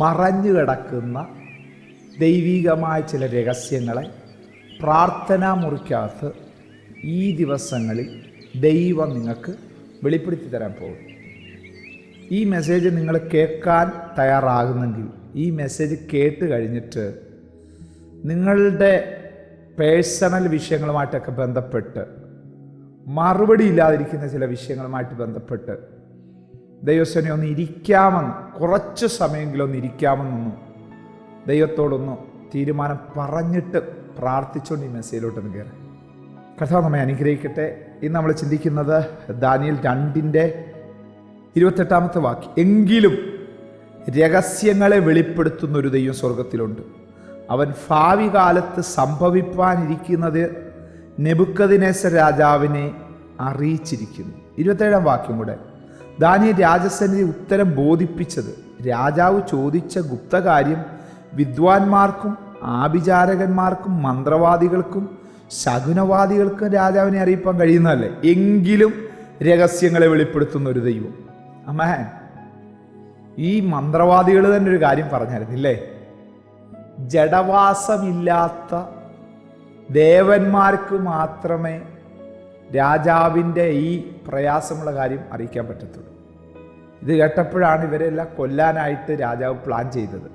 മറഞ്ഞു കിടക്കുന്ന ദൈവികമായ ചില രഹസ്യങ്ങളെ പ്രാർത്ഥനാ മുറിക്കകത്ത് ഈ ദിവസങ്ങളിൽ ദൈവം നിങ്ങൾക്ക് വെളിപ്പെടുത്തി തരാൻ പോകും ഈ മെസ്സേജ് നിങ്ങൾ കേൾക്കാൻ തയ്യാറാകുന്നെങ്കിൽ ഈ മെസ്സേജ് കേട്ട് കഴിഞ്ഞിട്ട് നിങ്ങളുടെ പേഴ്സണൽ വിഷയങ്ങളുമായിട്ടൊക്കെ ബന്ധപ്പെട്ട് മറുപടി ഇല്ലാതിരിക്കുന്ന ചില വിഷയങ്ങളുമായിട്ട് ബന്ധപ്പെട്ട് ദൈവസ്വനെ ഒന്ന് ഇരിക്കാമെന്ന് കുറച്ച് സമയമെങ്കിലും ഒന്ന് ഇരിക്കാമെന്നൊന്നും ദൈവത്തോടൊന്ന് തീരുമാനം പറഞ്ഞിട്ട് പ്രാർത്ഥിച്ചുകൊണ്ട് ഈ മെസ്സേജിലോട്ടൊന്ന് കയറി. കർത്താവ് നമ്മെ അനുഗ്രഹിക്കട്ടെ. ഇന്ന് നമ്മൾ ചിന്തിക്കുന്നത് ദാനിയൽ രണ്ടിന്റെ ഇരുപത്തെട്ടാമത്തെ വാക്ക് എങ്കിലും രഹസ്യങ്ങളെ വെളിപ്പെടുത്തുന്ന ഒരു ദൈവം സ്വർഗത്തിലുണ്ട് അവൻ ഭാവി കാലത്ത് സംഭവിപ്പാനിരിക്കുന്നത് നെബുക്കദിനേസർ രാജാവിനെ അറിയിച്ചിരിക്കുന്നു. ഇരുപത്തേഴാം വാക്യം കൂടെ. ദാനിയ രാജസന്നിധി ഉത്തരം ബോധിപ്പിച്ചത്. രാജാവ് ചോദിച്ച ഗുപ്തകാര്യം വിദ്വാൻമാർക്കും ആഭിചാരകന്മാർക്കും മന്ത്രവാദികൾക്കും ശകുനവാദികൾക്കും രാജാവിനെ അറിയിപ്പാൻ കഴിയുന്നതല്ലേ? എങ്കിലും രഹസ്യങ്ങളെ വെളിപ്പെടുത്തുന്ന ഒരു ദൈവം. അമ്മഹൻ ഈ മന്ത്രവാദികൾ തന്നെ ഒരു കാര്യം പറഞ്ഞായിരുന്നില്ലേ? ജഡവാസമില്ലാത്ത ദേവന്മാർക്ക് മാത്രമേ രാജാവിന്റെ ഈ പ്രയാസമുള്ള കാര്യം അറിയിക്കാൻ പറ്റത്തുള്ളൂ. ഇത് കേട്ടപ്പോഴാണ് ഇവരെല്ലാം കൊല്ലാനായിട്ട് രാജാവ് പ്ലാൻ ചെയ്തത്.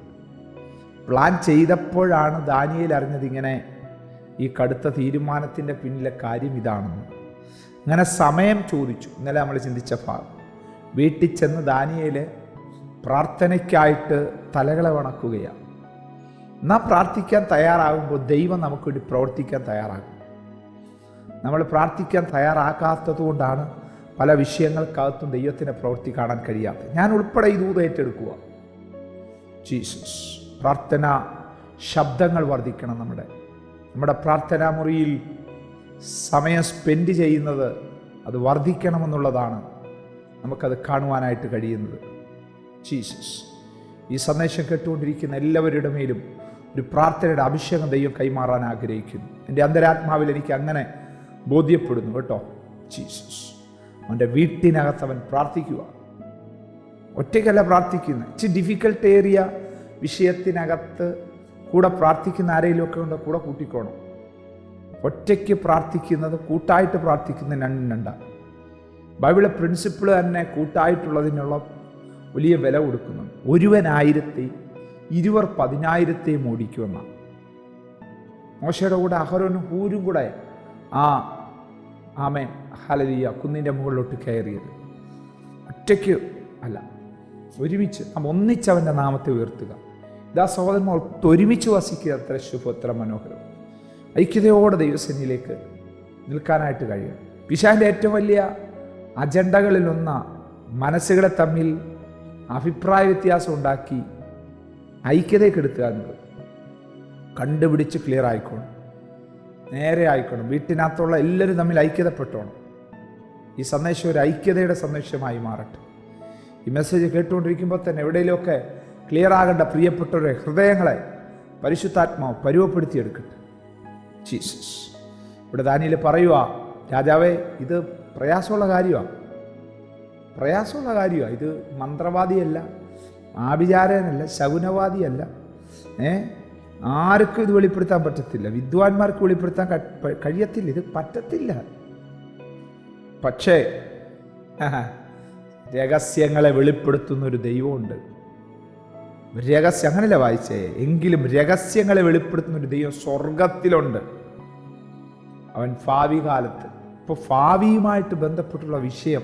പ്ലാൻ ചെയ്തപ്പോഴാണ് ദാനിയേൽ അറിഞ്ഞത് ഇങ്ങനെ ഈ കടുത്ത തീരുമാനത്തിന്റെ പിന്നിലെ കാര്യം ഇതാണെന്ന്. അങ്ങനെ സമയം ചോദിച്ചു. ഇന്നലെ നമ്മൾ ചിന്തിച്ച ഭാഗം. വീട്ടിൽ ചെന്ന് ദാനിയേൽ പ്രാർത്ഥനയ്ക്കായിട്ട് തലകളെ വണക്കുകയാണ് നാം പ്രാർത്ഥിക്കാൻ തയ്യാറാകുമ്പോൾ ദൈവം നമുക്ക് വേണ്ടി പ്രവർത്തിക്കാൻ തയ്യാറാകും. നമ്മൾ പ്രാർത്ഥിക്കാൻ തയ്യാറാക്കാത്തത് കൊണ്ടാണ് പല വിഷയങ്ങൾക്കകത്തും ദൈവത്തിന്റെ പ്രവൃത്തി കാണാൻ കഴിയാത്ത. ഞാൻ ഉൾപ്പെടെ ഈ ദൂത് ഏറ്റെടുക്കുക. ജീസസ് പ്രാർത്ഥന ശബ്ദങ്ങൾ വർദ്ധിക്കണം നമ്മുടെ. നമ്മുടെ പ്രാർത്ഥനാ മുറിയിൽ സമയം സ്പെൻഡ് ചെയ്യുന്നത് അത് വർദ്ധിക്കണമെന്നുള്ളതാണ് നമുക്കത് കാണുവാനായിട്ട് കഴിയുന്നത്. ജീസസ് ഈ സന്ദേശം കേട്ടുകൊണ്ടിരിക്കുന്ന എല്ലാവരുടെ മേലും ഒരു പ്രാർത്ഥനയുടെ അഭിഷേകം ദൈവം കൈമാറാൻ ആഗ്രഹിക്കുന്നു. എന്റെ അന്തരാത്മാവിൽ എനിക്ക് അങ്ങനെ ബോധ്യപ്പെടുന്നു കേട്ടോ. ജീസസ്. അവന്റെ വീട്ടിനകത്ത് അവൻ പ്രാർത്ഥിക്കുക. ഒറ്റയ്ക്കല്ല പ്രാർത്ഥിക്കുന്നത്. ഇച്ചിരി ഡിഫിക്കൽട്ട് ഏരിയ വിഷയത്തിനകത്ത് കൂടെ പ്രാർത്ഥിക്കുന്ന ആരെങ്കിലുമൊക്കെ ഉണ്ട്? കൂടെ കൂട്ടിക്കോണം. ഒറ്റയ്ക്ക് പ്രാർത്ഥിക്കുന്നത് കൂട്ടായിട്ട് പ്രാർത്ഥിക്കുന്ന രണ്ടും രണ്ടാണ് പ്രിൻസിപ്പിൾ തന്നെ കൂട്ടായിട്ടുള്ളതിനുള്ള വലിയ വില കൊടുക്കുന്നു. ഒരുവനായിരത്തി ഇരുവർ പതിനായിരത്തെയും ഓടിക്കുമെന്നാണ് മോശയുടെ കൂടെ അഹരോനും ഹൂരും കൂടെ ആ ആമേൻ. ഹലലിയ കുന്നിന്റെ മുകളിലോട്ട് കയറിയത്. ഒറ്റയ്ക്ക് അല്ല ഒരുമിച്ച് നാം ഒന്നിച്ചവന്റെ നാമത്തെ ഉയർത്തുക. ഇതാ സഹോദരന്മാർ ഒരുമിച്ച് വസിക്കുക. അത്ര ശുഭ അത്ര മനോഹരം. ഐക്യതയോടെ ദൈവസേനയിലേക്ക് നിൽക്കാനായിട്ട് കഴിയും പിശാന്റെ ഏറ്റവും വലിയ അജണ്ടകളിലൊന്ന മനസ്സുകളെ തമ്മിൽ അഭിപ്രായ വ്യത്യാസം ഉണ്ടാക്കി ഐക്യതയെ എന്നുള്ളത് കണ്ടുപിടിച്ച് ക്ലിയർ ആയിക്കോണം. നേരെ ആയിക്കോണം വീട്ടിനകത്തുള്ള എല്ലാവരും തമ്മിൽ ഐക്യതപ്പെട്ടോണം. ഈ സന്ദേശം ഒരു ഐക്യതയുടെ സന്ദേശമായി മാറട്ടെ. ഈ മെസ്സേജ് കേട്ടുകൊണ്ടിരിക്കുമ്പോൾ തന്നെ എവിടെയെങ്കിലുമൊക്കെ ക്ലിയർ ആകേണ്ട പ്രിയപ്പെട്ടവരുടെ ഹൃദയങ്ങളെ പരിശുദ്ധാത്മാവ് പരുവപ്പെടുത്തിയെടുക്കട്ടെ. ജീസസ് ഇവിടെ ദാനിയിൽ പറയുക രാജാവേ ഇത് പ്രയാസമുള്ള കാര്യമാണ്. പ്രയാസമുള്ള കാര്യമാണ്. ഇത് മന്ത്രവാദിയല്ല ആഭിചാരനല്ല ശകുനവാദിയല്ല. ഏ? ആർക്കും ഇത് വെളിപ്പെടുത്താൻ പറ്റത്തില്ല. വിദ്വാൻമാർക്ക് വെളിപ്പെടുത്താൻ കഴിയത്തില്ല. ഇത് പറ്റത്തില്ല. പക്ഷേ രഹസ്യങ്ങളെ വെളിപ്പെടുത്തുന്ന ഒരു ദൈവമുണ്ട്. രഹസ്യം അങ്ങനല്ല വായിച്ചേ? എങ്കിലും രഹസ്യങ്ങളെ വെളിപ്പെടുത്തുന്ന ഒരു ദൈവം സ്വർഗത്തിലുണ്ട് അവൻ ഭാവി കാലത്ത്. ഇപ്പോൾ ഭാവിയുമായിട്ട് ബന്ധപ്പെട്ടുള്ള വിഷയം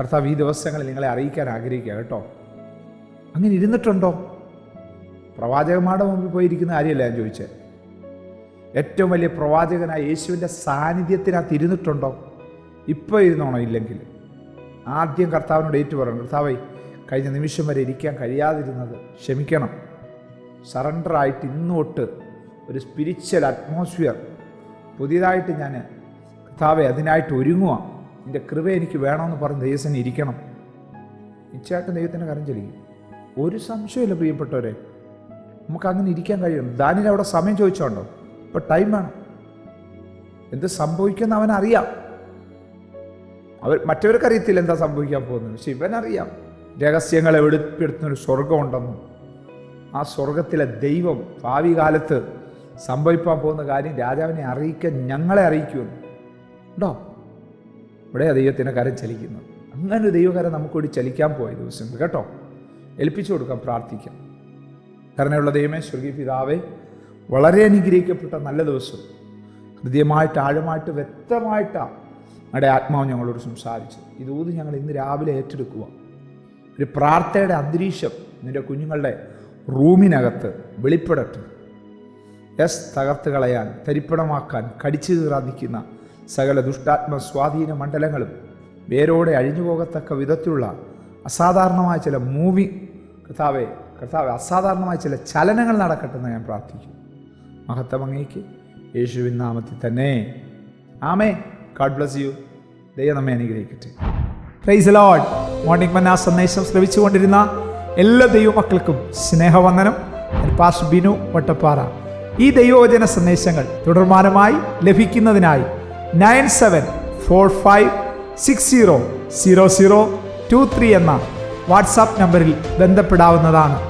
കർത്താവ് ഈ ദിവസങ്ങളിൽ നിങ്ങളെ അറിയിക്കാൻ ആഗ്രഹിക്കുക കേട്ടോ. അങ്ങനെ ഇരുന്നിട്ടുണ്ടോ? പ്രവാചകന്മാരുടെ മുമ്പിൽ പോയിരിക്കുന്ന കാര്യമല്ല ഞാൻ ചോദിച്ചത് ഏറ്റവും വലിയ പ്രവാചകനായ യേശുവിന്റെ സാന്നിധ്യത്തിനകത്ത് ഇരുന്നിട്ടുണ്ടോ? ഇപ്പോൾ ഇരുന്നോണോ ഇല്ലെങ്കിൽ? ആദ്യം കർത്താവിനോട് ഏറ്റു പറയണം കർത്താവേ കഴിഞ്ഞ നിമിഷം വരെ ഇരിക്കാൻ കഴിയാതിരുന്നത് ക്ഷമിക്കണം. സറണ്ടറായിട്ട് ഇന്ന് തൊട്ട് ഒരു സ്പിരിച്വൽ അറ്റ്മോസ്ഫിയർ പുതിയതായിട്ട് ഞാൻ കർത്താവെ അതിനായിട്ട് ഒരുങ്ങുക എന്റെ കൃപ എനിക്ക് വേണമെന്ന് പറഞ്ഞ് ദൈവസനെ ഇരിക്കണം. നിശ്ചയമായിട്ടും ദൈവത്തിന്റെ കരം ചലിക്കും ഒരു സംശയമില്ല പ്രിയപ്പെട്ടവരെ. നമുക്ക് അങ്ങനെ ഇരിക്കാൻ കഴിയും. ദാനിന് അവിടെ സമയം ചോദിച്ചോണ്ടോ? ഇപ്പൊ ടൈം വേണം എന്ത് സംഭവിക്കുന്ന അറിയാം. അവർ മറ്റവർക്ക് അറിയത്തില്ല എന്താ സംഭവിക്കാൻ പോകുന്നത്. പക്ഷെ ഇവനറിയാം ഒരു സ്വർഗമുണ്ടെന്നും ആ സ്വർഗത്തിലെ ദൈവം ഭാവി കാലത്ത് സംഭവിക്കാൻ പോകുന്ന കാര്യം രാജാവിനെ അറിയിക്കാൻ ഞങ്ങളെ അറിയിക്കുമെന്ന്. ഉണ്ടോ? ഇവിടെ ദൈവത്തിന്റെ കരം ചലിക്കുന്നത് അങ്ങനെ ദൈവകരം നമുക്കൂടി ചലിക്കാൻ പോയ ദിവസങ്ങൾ. കേട്ടോ? ഏൽപ്പിച്ചു കൊടുക്കാം പ്രാർത്ഥിക്കാം. കരുണയുള്ള ദൈവമേ സ്വർഗീയ പിതാവേ വളരെ അനുഗ്രഹിക്കപ്പെട്ട നല്ല ദിവസം. ഹൃദയമായിട്ട് ആഴമായിട്ട് വ്യക്തമായിട്ടാണ് ഞങ്ങളുടെ ആത്മാവ് ഞങ്ങളോട് സംസാരിച്ചു ഇതൂത് ഞങ്ങൾ ഇന്ന് രാവിലെ ഏറ്റെടുക്കുക. ഒരു പ്രാർത്ഥനയുടെ അന്തരീക്ഷം നിന്റെ കുഞ്ഞുങ്ങളുടെ റൂമിനകത്ത് വെളിപ്പെടട്ടെ. എസ് തകർത്ത് കളയാൻ തരിപ്പണമാക്കാൻ കടിച്ചു കീറാതിക്കുന്ന സകല ദുഷ്ടാത്മ സ്വാധീന മണ്ഡലങ്ങളും വേരോടെ അഴിഞ്ഞു പോകത്തക്ക വിധത്തിലുള്ള അസാധാരണമായ ചില മൂവി. കർത്താവെ കർത്താവെ അസാധാരണമായ ചില ചലനങ്ങൾ നടക്കട്ടെ എന്ന് ഞാൻ പ്രാർത്ഥിക്കും മഹത്വം അങ്ങേക്ക്. യേശുവിൻ നാമത്തിൽ തന്നെ. ആമേ ഗാഡ് ബ്ലസ് യു ദൈവം നമ്മെ അനുഗ്രഹിക്കട്ടെ. പ്രൈസ് ലോഡ് മോർണിംഗ് മന്ന സന്ദേശം ശ്രമിച്ചുകൊണ്ടിരുന്ന എല്ലാ ദൈവമക്കൾക്കും സ്നേഹവന്ദനം. പാസ് ബിനു വട്ടപ്പാറ. ഈ ദൈവവചന സന്ദേശങ്ങൾ തുടർമാനമായി ലഭിക്കുന്നതിനായി nine seven four five six zero zero zero two three എന്ന വാട്സാപ്പ് നമ്പറിൽ ബന്ധപ്പെടാവുന്നതാണ്.